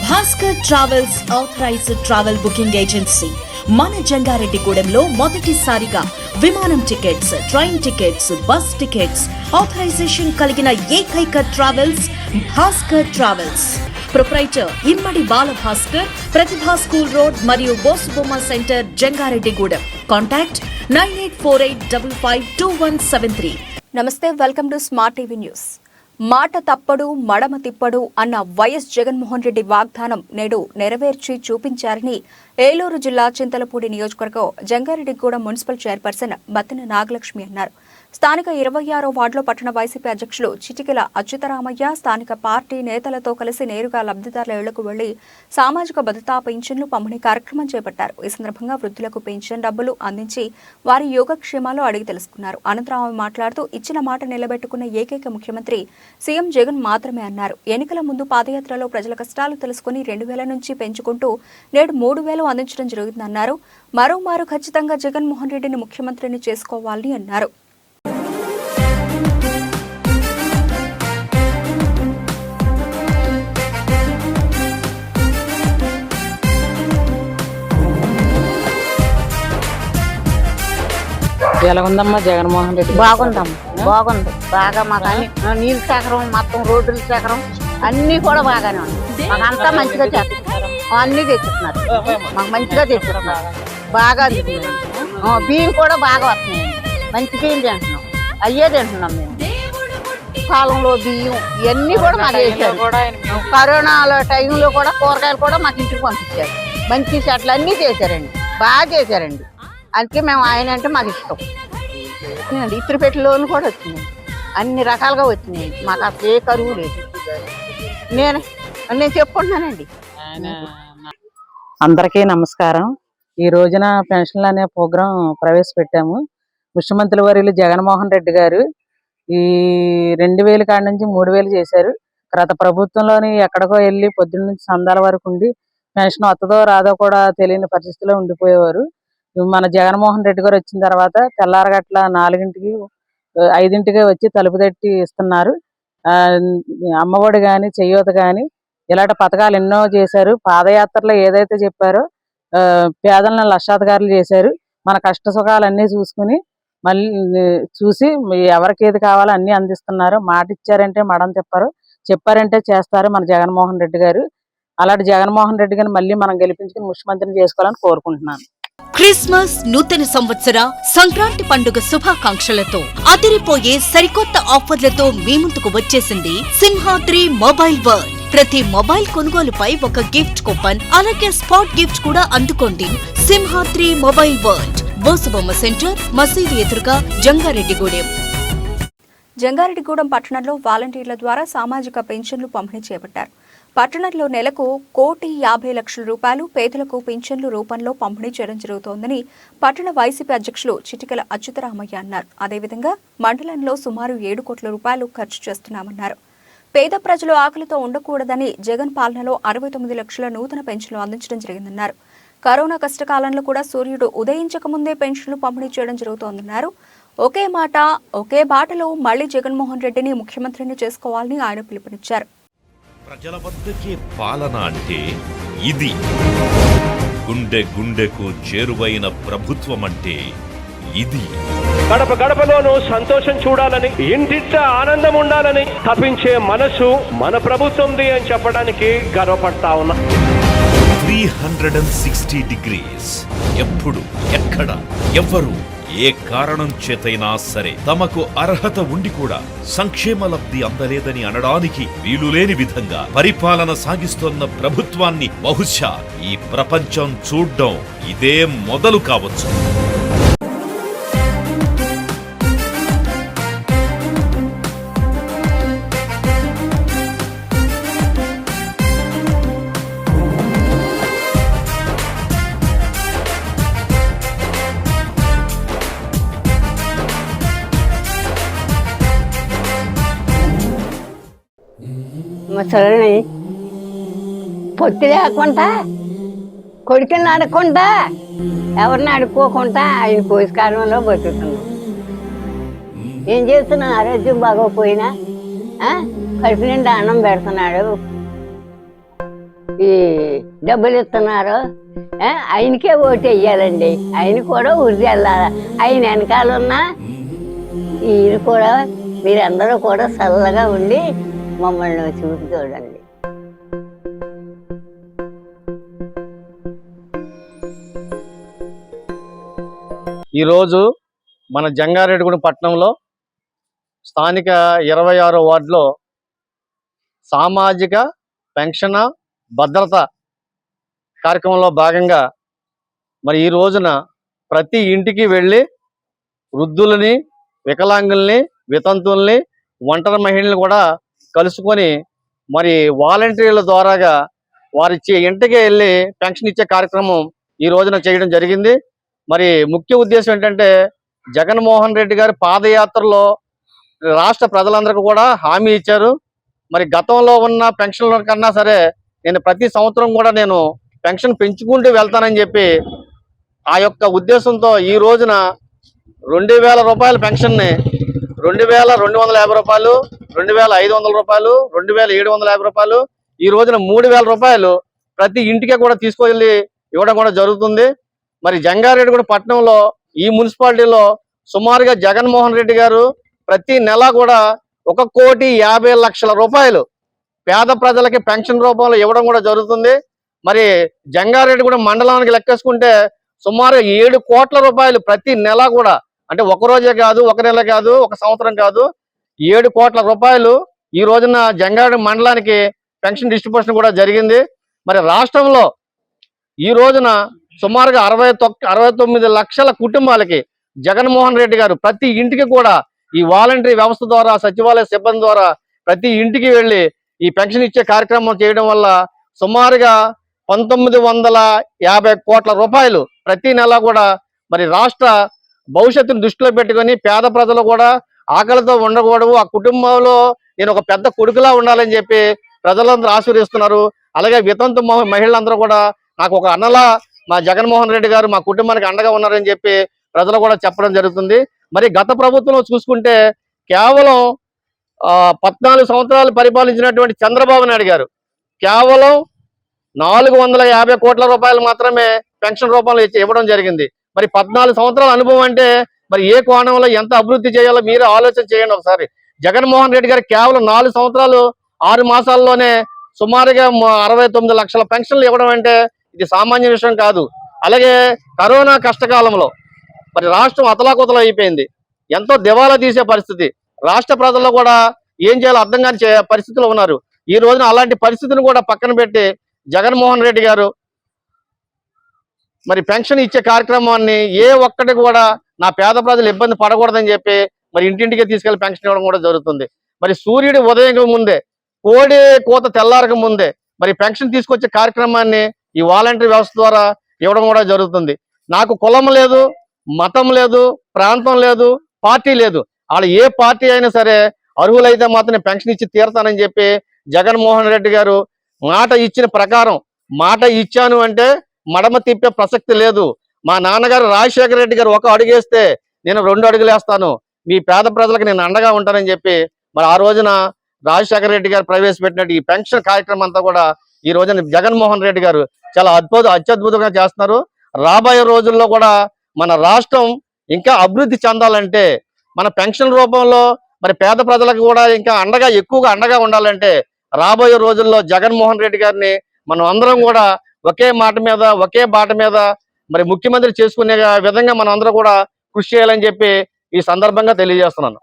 Bhaskar travels authorized travel booking agency. మన జంగారెడ్డిగూడెంలో మొదటిసారిగా విమానం tickets train tickets bus tickets authorization కలిగిన ఏకైక travels Bhaskar travels. Proprietor Immadi Bala Bhaskar Pratibha school road మరియు Bosubomma centre Jangareddygudem. Contact nine eight four eight double five two one seven three. నమస్తే welcome to smart TV news. మాట తప్పడు మడమ తిప్పడు అన్న YS Jaganmohan Reddy వాగ్దానం నేడు నెరవేర్చి చూపించారని ఏలూరు జిల్లా చింతలపూడి నియోజకవర్గం జంగారెడ్డిగూడెం మున్సిపల్ చైర్పర్సన్ బతిన నాగలక్ష్మి అన్నారు. స్థానిక ఇరవై ఆరో వార్డులో పట్టణ వైసీపీ అధ్యక్షులు చిటికెల అచ్యుతరామయ్య స్థానిక పార్టీ నేతలతో కలిసి నేరుగా లబ్ధిదారుల ఇళ్ళకు వెళ్ళి సామాజిక భద్రతా పెన్షన్లు పంపిణీ కార్యక్రమం చేపట్టారు. ఈ సందర్భంగా వృద్ధులకు పెన్షన్ డబ్బులు అందించి వారి యోగక్షేమాలు అడిగి తెలుసుకున్నారు. అనంతరం ఆమె మాట్లాడుతూ ఇచ్చిన మాట నిలబెట్టుకున్న ఏకైక ముఖ్యమంత్రి సీఎం జగన్ మాత్రమే అన్నారు. ఎన్నికల ముందు పాదయాత్రలో ప్రజల కష్టాలు తెలుసుకుని రెండు వేల నుంచి పెంచుకుంటూ నేడు మూడు వేలు అందించడం జరుగుతుందన్నారు. మరోమారు ఖచ్చితంగా జగన్మోహన్ రెడ్డిని ముఖ్యమంత్రిని చేసుకోవాలని అన్నారు. ఎలాగుందమ్మా? జగన్మోహన్ రెడ్డి బాగుందమ్మ. బాగుంది. బాగా మాకు అన్ని నీళ్ళ సేకరం మొత్తం రోడ్ల సేకరం అన్ని కూడా బాగానే ఉంది మాకు అంతా మంచిగా చేస్తున్నారు. అన్ని తెచ్చుతున్నారు మాకు మంచిగా తెచ్చుతున్నారు బాగా అందుతున్నాయి బియ్యం కూడా బాగా వస్తున్నాయి మంచి బియ్యం తింటున్నాం. అయ్యే తింటున్నాం మేము. కాలంలో బియ్యం ఇవన్నీ కూడా మాకు వేసారు కరోనాలో టైంలో కూడా కూరగాయలు కూడా మాకు ఇంటికి పంపించారు. మంచి చెట్లు అన్నీ చేశారండి. బాగా చేశారండి. అందుకే మేము ఆయన అంటే మాకు ఇష్టం. అవునండి, ఇతర పెట్టి లోన్ కూడా వచ్చినాయి. అన్ని రకాలుగా వచ్చినాయి. మాకు అసలు ఏ కరువు లేదు. నేను నేను చెప్పుకుంటున్నానండి. ఆయన అందరికీ నమస్కారం. ఈ రోజున పెన్షన్లు అనే ప్రోగ్రాం ప్రవేశపెట్టాము. ముఖ్యమంత్రి వర్యులు జగన్మోహన్ రెడ్డి గారు ఈ రెండు వేలు కాడి నుంచి మూడు వేలు చేశారు. గత ప్రభుత్వంలోని ఎక్కడికో వెళ్ళి పొద్దున్న నుంచి సందాల వరకు ఉండి పెన్షన్ వస్తుందో రాదో కూడా తెలియని పరిస్థితిలో ఉండిపోయేవారు. మన జగన్మోహన్ రెడ్డి గారు వచ్చిన తర్వాత తెల్లారగట్ల నాలుగింటికి ఐదింటికి వచ్చి తలుపు తట్టి ఇస్తున్నారు. ఆ, అమ్మఒడి కానీ చెయ్యూత కానీ ఇలాంటి పథకాలు ఎన్నో చేశారు. పాదయాత్రలో ఏదైతే చెప్పారో ఆ, పేదలను లక్షాధికారులు చేశారు. మన కష్ట సుఖాలన్నీ చూసుకుని మళ్ళీ చూసి ఎవరికి ఏది కావాలో అన్ని అందిస్తున్నారు. మాట ఇచ్చారంటే మడం తిప్పారు చెప్పారంటే చేస్తారు మన జగన్మోహన్ రెడ్డి గారు. అలాంటి జగన్మోహన్ రెడ్డి గారిని మళ్ళీ మనం గెలిపించుకుని ముఖ్యమంత్రిని చేసుకోవాలని కోరుకుంటున్నాను. క్రిస్మస్ నూతన సంవత్సర సంక్రాంతి పండుగ శుభాకాంక్షలతో అదిరిపోయే సరికొత్త ఆఫర్లతో మీ ముందుకు వచ్చేసింది సింహాద్రి మొబైల్ వరల్డ్ ప్రతి మొబైల్ కొనుగోలుపై ఒక గిఫ్ట్ కూపన్ అలాగే స్పాట్ గిఫ్ట్ కూడా అందుకోండి Simhadri mobile world Bosubomma centre మసీదు ఎదురుగా జంగారెడ్డిగూడెం. జంగారెడ్డిగూడెం పట్టణంలో వాలంటీర్ల ద్వారా సామాజిక పెన్షన్లు పంపిణీ చేపట్టారు. పట్టణంలో నెలకు కోటి యాభై లక్షల రూపాయలు పేదలకు పింఛన్లు రూపంలో పంపిణీ చేయడం జరుగుతోందని పట్టణ వైసీపీ అధ్యక్షులు చిటికల అచ్యుతరామయ్య అన్నారు. అదేవిధంగా మండలంలో సుమారు ఏడు కోట్ల రూపాయలు ఖర్చు చేస్తున్నామన్నారు. పేద ప్రజలు ఆకలితో ఉండకూడదని జగన్ పాలనలో అరవై తొమ్మిది లక్షల నూతన పెన్షన్లు అందించడం జరిగిందన్నారు. కరోనా కష్టకాలంలో కూడా సూర్యుడు ఉదయించక ముందే పెన్షన్లు పంపిణీ చేయడం జరుగుతోందన్నారు. ఒకే మాట ఒకే బాటలో మళ్ళీ జగన్మోహన్ రెడ్డిని ముఖ్యమంత్రిని చేసుకోవాలని ఆయన పిలుపునిచ్చారు. ప్రజల వద్దకే పాలన అంటే ఇది. గుండె గుండెకు చేరువైన ప్రభుత్వం అంటే ఇది. గడప గడపలోనూ సంతోషం చూడాలని ఇంటింట ఆనందం ఉండాలని తప్పించే మనసు మన ప్రభుత్వంది అని చెప్పడానికి గర్వపడతా ఉన్నా. Three hundred and sixty degrees. ఎప్పుడు ఎక్కడ ఎవ్వరు ఏ కారణం చేతైనా సరే తమకు అర్హత ఉండి కూడా సంక్షేమ లబ్ధి అందలేదని అనడానికి వీలులేని విధంగా పరిపాలన సాగిస్తోన్న ప్రభుత్వాన్ని బహుశా ఈ ప్రపంచం చూడ్డం ఇదే మొదలు కావచ్చు. ముసలిని పొత్తి లేకుండా కొడుకుని అడగకుండా ఎవరిని అడుక్కోకుండా ఆయన పోషకాలంలో బతుకుతున్నాం. ఏం చేస్తున్నా ఆరోగ్యం బాగోపోయినా కడుపు నిండా అన్నం పెడుతున్నాడు. ఈ డబ్బులు ఇస్తున్నారు. ఆయనకే ఓటు వేయాలండి. ఆయన కూడా ఉరి వెళ్ళాలి. ఆయన వెనకాల ఉన్న ఈయన కూడా మీరందరూ కూడా చల్లగా ఉండి మమ్మల్ని చూసి చూడండి. ఈరోజు మన జంగారెడ్డిగూడెం పట్టణంలో స్థానిక ఇరవై ఆరో వార్డులో సామాజిక పెన్షన్ భద్రత కార్యక్రమంలో భాగంగా మరి ఈ రోజున ప్రతి ఇంటికి వెళ్ళి వృద్ధులని వికలాంగుల్ని వితంతుల్ని ఒంటరి మహిళల్ని కూడా కలుసుకొని మరి వాలంటీర్ల ద్వారాగా వారిచ్చే ఇంటికి వెళ్ళి పెన్షన్ ఇచ్చే కార్యక్రమం ఈ రోజున చేయడం జరిగింది. మరి ముఖ్య ఉద్దేశం ఏంటంటే జగన్మోహన్ రెడ్డి గారి పాదయాత్రలో రాష్ట్ర ప్రజలందరికీ కూడా హామీ ఇచ్చారు. మరి గతంలో ఉన్న పెన్షన్ల కన్నా సరే నేను ప్రతి సంవత్సరం కూడా నేను పెన్షన్ పెంచుకుంటూ వెళ్తానని చెప్పి ఆ యొక్క ఉద్దేశంతో ఈ రోజున రెండు వేల రూపాయల పెన్షన్ని రెండు వేల రెండు వందల యాభై రూపాయలు రెండు వేల ఐదు వందల రూపాయలు రెండు వేల ఏడు వందల యాభై రూపాయలు. ఈ రోజున మూడు వేల రూపాయలు ప్రతి ఇంటికి కూడా తీసుకువెళ్ళి ఇవ్వడం కూడా జరుగుతుంది. మరి జంగారెడ్డి కూడా పట్టణంలో ఈ మున్సిపాలిటీలో సుమారుగా జగన్మోహన్ రెడ్డి గారు ప్రతి నెల కూడా ఒక కోటి యాభై లక్షల రూపాయలు పేద ప్రజలకి పెన్షన్ రూపంలో ఇవ్వడం కూడా జరుగుతుంది. మరి జంగారెడ్డి కూడా మండలానికి లెక్కేసుకుంటే సుమారు ఏడు కోట్ల రూపాయలు ప్రతి నెల కూడా అంటే ఒక రోజే కాదు ఒక నెల కాదు ఒక సంవత్సరం కాదు ఏడు కోట్ల రూపాయలు ఈ రోజున జంగారెడ్డి మండలానికి పెన్షన్ డిస్ట్రిబ్యూషన్ కూడా జరిగింది. మరి రాష్ట్రంలో ఈ రోజున సుమారుగా అరవై తొక్ అరవై తొమ్మిది లక్షల కుటుంబాలకి జగన్మోహన్ రెడ్డి గారు ప్రతి ఇంటికి కూడా ఈ వాలంటరీ వ్యవస్థ ద్వారా సచివాలయ సిబ్బంది ద్వారా ప్రతి ఇంటికి వెళ్ళి ఈ పెన్షన్ ఇచ్చే కార్యక్రమం చేయడం వల్ల సుమారుగా పంతొమ్మిది వందల యాభై కోట్ల రూపాయలు ప్రతి నెల కూడా మరి రాష్ట్ర భవిష్యత్తును దృష్టిలో పెట్టుకొని పేద ప్రజలు కూడా ఆకలితో ఉండకూడదు. ఆ కుటుంబంలో నేను ఒక పెద్ద కొడుకులా ఉండాలని చెప్పి ప్రజలందరూ ఆశీర్వదిస్తున్నారు. అలాగే వితంతు మహిళలందరూ కూడా నాకు ఒక అన్నలా మా జగన్మోహన్ రెడ్డి గారు మా కుటుంబానికి అండగా ఉన్నారని చెప్పి ప్రజలు కూడా చెప్పడం జరుగుతుంది. మరి గత ప్రభుత్వంలో చూసుకుంటే కేవలం పద్నాలుగు సంవత్సరాలు పరిపాలించినటువంటి చంద్రబాబు నాయుడు గారు కేవలం నాలుగు వందల యాభై కోట్ల రూపాయలు మాత్రమే పెన్షన్ రూపంలో ఇచ్చి ఇవ్వడం జరిగింది. మరి పద్నాలుగు సంవత్సరాల అనుభవం అంటే మరి ఏ కోణంలో ఎంత అభివృద్ధి చేయాలో మీరే ఆలోచన చేయండి ఒకసారి. జగన్మోహన్ రెడ్డి గారు కేవలం నాలుగు సంవత్సరాలు ఆరు మాసాల్లోనే సుమారుగా అరవై తొమ్మిది లక్షల పెన్షన్లు ఇవ్వడం అంటే ఇది సామాన్య విషయం కాదు. అలాగే కరోనా కష్టకాలంలో మరి రాష్ట్రం అతలాకుతలం అయిపోయింది. ఎంతో దివాలా తీసే పరిస్థితి. రాష్ట్ర ప్రజల్లో కూడా ఏం చేయాలో అర్థం కాని పరిస్థితులు ఉన్నారు. ఈ రోజున అలాంటి పరిస్థితిని కూడా పక్కన పెట్టి జగన్మోహన్ రెడ్డి గారు మరి పెన్షన్ ఇచ్చే కార్యక్రమాన్ని ఏ ఒక్కటి కూడా నా పేద ప్రజలు ఇబ్బంది పడకూడదని చెప్పి మరి ఇంటింటికి తీసుకెళ్ళి పెన్షన్ ఇవ్వడం కూడా జరుగుతుంది. మరి సూర్యుడు ఉదయం ముందే కోడి కోత తెల్లారక ముందే మరి పెన్షన్ తీసుకొచ్చే కార్యక్రమాన్ని ఈ వాలంటరీ వ్యవస్థ ద్వారా ఇవ్వడం కూడా జరుగుతుంది. నాకు కులం లేదు మతం లేదు ప్రాంతం లేదు పార్టీ లేదు. వాళ్ళు ఏ పార్టీ అయినా సరే అర్హులైతే మాత్రం పెన్షన్ ఇచ్చి తీరతానని చెప్పి జగన్మోహన్ రెడ్డి గారు మాట ఇచ్చిన ప్రకారం మాట ఇచ్చాను అంటే మడమ తిప్పే ప్రసక్తి లేదు. మా నాన్నగారు రాజశేఖర రెడ్డి గారు ఒక అడుగేస్తే నేను రెండు అడుగులు వేస్తాను. మీ పేద ప్రజలకు నేను అండగా ఉంటానని చెప్పి మరి ఆ రోజున రాజశేఖర రెడ్డి గారు ప్రవేశపెట్టినట్టు ఈ పెన్షన్ కార్యక్రమం అంతా కూడా ఈ రోజున జగన్మోహన్ రెడ్డి గారు చాలా అద్భుత అత్యద్భుతంగా చేస్తున్నారు. రాబోయే రోజుల్లో కూడా మన రాష్ట్రం ఇంకా అభివృద్ధి చెందాలంటే మన పెన్షన్ రూపంలో మరి పేద ప్రజలకు కూడా ఇంకా అండగా ఎక్కువగా అండగా ఉండాలంటే రాబోయే రోజుల్లో జగన్మోహన్ రెడ్డి గారిని మనం అందరం కూడా ఒకే మాట మీద ఒకే బాట మీద మరి ముఖ్యమంత్రి చేసుకునే విధంగా మనం అందరం కూడా కృషి చేయాలని చెప్పి ఈ సందర్భంగా తెలియజేస్తున్నాను.